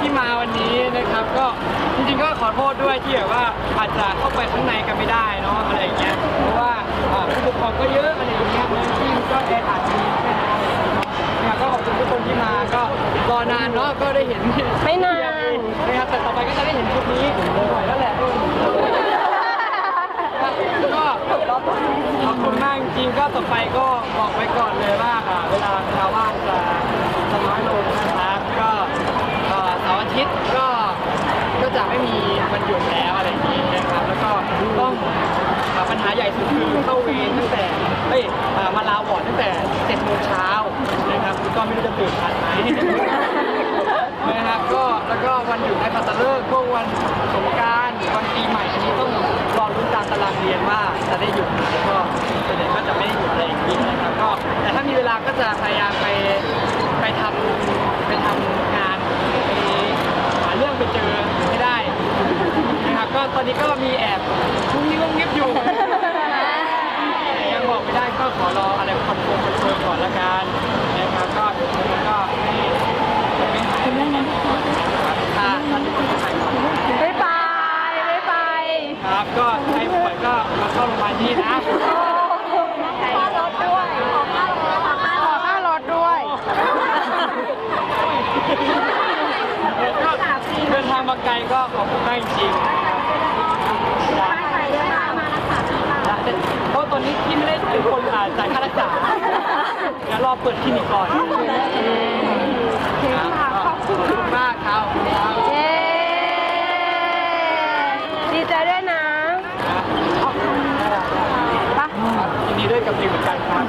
ที่มาวันนี้นะครับ ก็จริงๆก็ขอโทษด้วยที่แบบว่าอาจจะเข้าไปข้างในกันไม่ได้เนาะอะไรอย่างเงี้ยเพราะว่าอ่าผู้ปกครองก็เยอะอะไรอย่างเงี้ยเมืองที่ก็แออัดมีแค่นั้นนะครับก็ขอบคุณทุกคนที่มาก็รอนานเนาะก็ได้เห็นไม่นาน นะครับแต่ต่อไปก็จะได้เห็นชุดนี้บ่อยแล้วแหละ ก็ขอบคุณมากจริงๆก็ต่อไปก็บอกไว้ก่อนเลยว่าอ่าเวลาเวลาว่างจะจะน้อยลงนะครับก็เอ่อเสาร์อาทิตย์ก็ก็จะไม่มีวันหยุดแล้วอะไรอย่างนี้นะครับ แล้วก็ต้องอ่าปัญหาใหญ่สุดคือเข้าเวรตั้งแต่เอ้ยอ่า มาลาวอร์ดตั้งแต่7โมงเช้านะครับก็ไม่รู้จะตื่นทันไหมนะครับก็แล้วก็วันหยุดในปัตตะเลิกษ์พวกวันสงกรารวันปีใหม่อันนี้ต้องรอรุ้นตามตารางเรียนว่าจะได้หยุดไหมก็ส่วนใหญ่ก็จะไม่ได้หยุดอะไรอย่างนี้นะครับก็แต่ถ้ามีเวลาก็จะพยายามไปไปทำไปทำงานไปหาเรื่องไปเจอให้ได้นะครับก็ตอนนี้ก็มีแอบทุกนี้ก็เงียบอยู่แต่ยังบอ กไม่ได้ก็ขอรออะไรคอนเฟิร์มคอนเฟิร์มก่อนละกันนะครับก็เดี๋ยวมันก็ไม่ไม่หายถ้าถ้าทุกคนจะไปก่อนไม่ไปไม่ไปครับก็ใครป่วยก็มาเข้าโรงพยาบาลที่นะค่ารถด้วยขอค่ารถขอค่ารถด้วยก็เดินทางมาไกลก็ขอบคุณมากจริงๆเพราะต อนนี้ที่ไม่ได้เป็นคนอ่าจ่ายค่ารักษาเดี๋ยวรอเปิดคลินิกก่อนครับขอบคุณมากครับเย้ดีใจด้วยนะปะยินดีด้วยกับนิวเหมือนกันครับ